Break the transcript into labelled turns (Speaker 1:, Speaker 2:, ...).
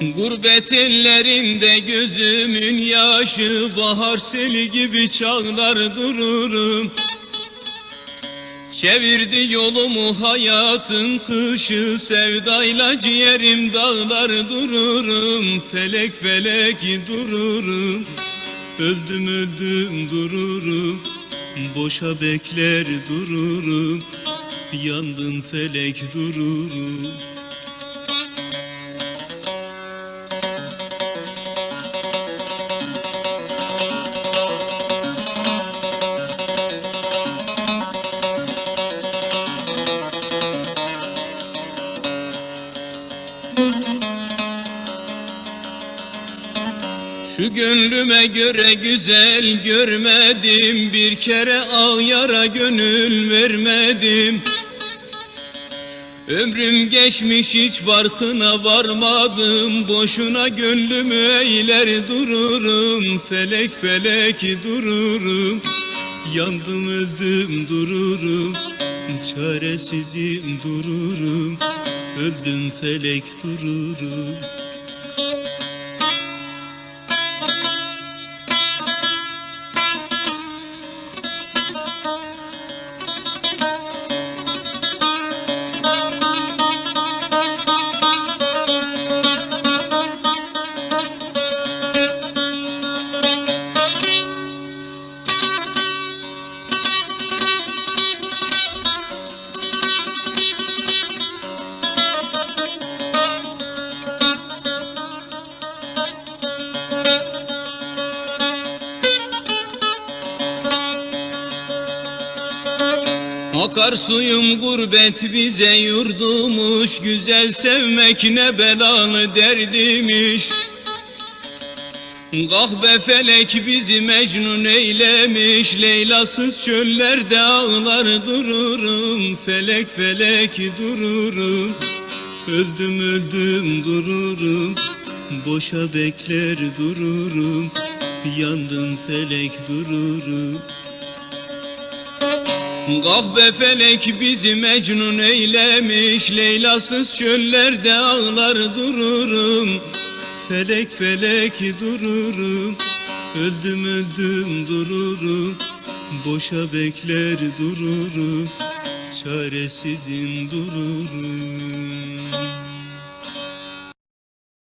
Speaker 1: Gurbet ellerinde gözümün yaşı Bahar seli gibi çağlar dururum. Çevirdi yolumu hayatın kışı Sevdayla ciğerim dağlar dururum. Felek felek dururum Öldüm öldüm dururum. Boşa bekler dururum Yandım felek dururum Şu gönlüme göre güzel görmedim Bir kere ağ yara gönül vermedim. Ömrüm geçmiş hiç farkına varmadım Boşuna gönlümü eyler dururum Felek felek dururum. Yandım öldüm dururum Çaresizim dururum Öldüm felek dururum Akar suyum gurbet bize yurdumuş Güzel sevmek ne belalı derdimiş. Kahbe felek bizi mecnun eylemiş Leylasız çöllerde ağlar dururum Felek felek dururum. Öldüm öldüm dururum Boşa bekler dururum Yandım felek dururum Kahbe felek bizi mecnun eylemiş. Leylasız çöllerde ağlar dururum. Felek felek dururum. Öldüm öldüm dururum. Boşa bekler dururum. Çaresizim dururum